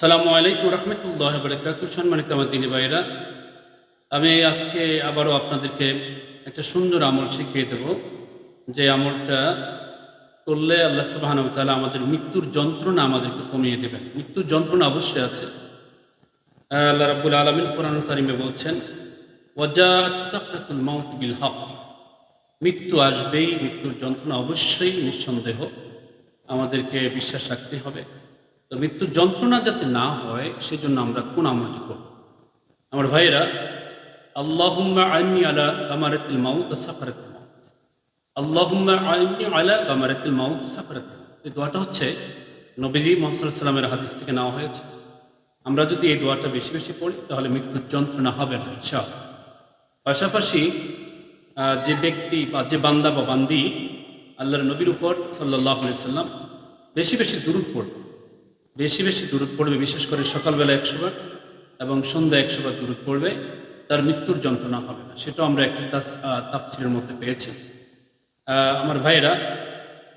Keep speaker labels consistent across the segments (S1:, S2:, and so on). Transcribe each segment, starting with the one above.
S1: সালামু আলাইকুম রহমতুল্লাহ বরকাত সম্মানিত আমার দিনী ভাইরা আমি আজকে আবারও আপনাদেরকে একটা সুন্দর আমল শিখিয়ে দেব। যে আমলটা করলে আল্লাহ সুবাহান তালা আমাদের মৃত্যুর যন্ত্রণা আমাদেরকে কমিয়ে দেবেন। মৃত্যুর যন্ত্রণা অবশ্যই আছে। আল্লাহ রাব্বুল আলমিন কোরআন কারিমে বলছেন বিল হক। মৃত্যু আসবেই, মৃত্যুর যন্ত্রণা অবশ্যই নিঃসন্দেহ আমাদেরকে বিশ্বাস রাখতে হবে। তো মৃত্যুর যন্ত্রণা যাতে না হয়, সেজন্য আমরা কোন আমলটি করব। আমার ভাইয়েরা, আল্লাহুম্মা আইনি আলা কামারাতিল মাউত সাফারাতিল মাউত। আল্লাহুম্মা আইনি আলা কামারাতিল মাউত সাফারাতিল মাউত। এই দোয়াটা হচ্ছে নবীজি মোহাম্মদ সাল্লামের হাদিস থেকে নেওয়া হয়েছে। আমরা যদি এই দোয়াটা বেশি বেশি পড়ি, তাহলে মৃত্যুর যন্ত্রণা হবে না, ইনশাআল্লাহ। পাশাপাশি যে ব্যক্তি বা যে বান্দা বা বান্দি আল্লাহর নবীর উপর সাল্লাহ সাল্লাম বেশি বেশি দূরত পড়বে বেশি বেশি দূরত পড়বে, বিশেষ করে সকালবেলা একশো বার এবং সন্ধ্যা একশো বার দূরত পড়বে তার মৃত্যুর যন্ত্রণা হবে না। সেটাও আমরা একটা তাপসিলের মধ্যে পেয়েছি। আমার ভাইয়েরা,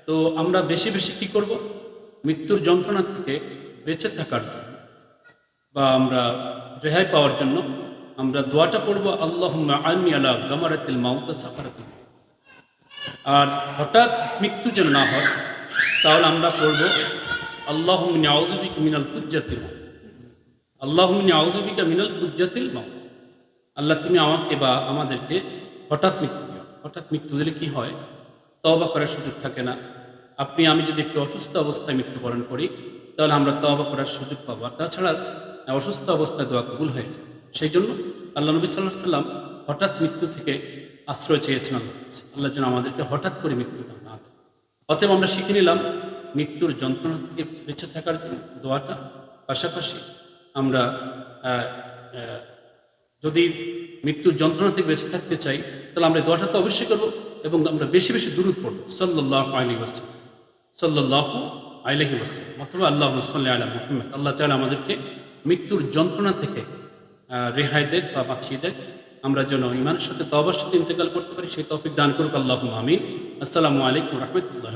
S1: তো আমরা বেশি বেশি কি করব? মৃত্যুর যন্ত্রণা থেকে বেঁচে থাকার জন্য বা আমরা রেহাই পাওয়ার জন্য আমরা দোয়াটা পড়ব আল্লাহ আলমি আলা গামারাতিল মাউত সাফারাতিল। আর হঠাৎ মৃত্যু যেন না হয়, তাহলে আমরা পড়ব আউজবিক মিনাল আল্লাহ, তুমি আমাকে বা আমাদেরকে হঠাৎ মৃত্যু দিও। হঠাৎ মৃত্যু দিলে কি হয়? তওবা করার সুযোগ থাকে না। আপনি, আমি যদি একটু অসুস্থ অবস্থায় মৃত্যুবরণ করি, তাহলে আমরা তওবা করার সুযোগ পাবো। আর তাছাড়া, অসুস্থ অবস্থায় দোয়া কবুল হয়ে যায়। সেই জন্য আল্লাহ নবী সাল্লাহ সাল্লাম হঠাৎ মৃত্যু থেকে আশ্রয় কাছে। আল্লাহ যেন আমাদেরকে হঠাৎ করে মৃত্যু না অতএব আমরা শিখে নিলাম মৃত্যুর যন্ত্রণা থেকে বেঁচে থাকার জন্য দোয়াটা। পাশাপাশি আমরা যদি মৃত্যুর যন্ত্রণা থেকে বেঁচে থাকতে চাই, তাহলে আমরা দোয়াটা তো অবশ্যই করব এবং আমরা বেশি বেশি দূরত পড়ব। সাল্লাহ আলী ওয়াসাল সাল্লাহ আলহি ওয়াসাল অথবা আল্লাহ সাল্লাহ আলা মোহাম্মদ। আল্লাহ তালা আমাদেরকে মৃত্যুর যন্ত্রণা থেকে রেহাই দেখ বা বাঁচিয়ে দেখ আমরা যেন ইমানের সাথে তবার সাথে ইন্তেকাল করতে পারি, সেই তফিক দান করুক। আল্লাহ আমিন। আসসালামু আলাইকুম রহমতুল্লাহ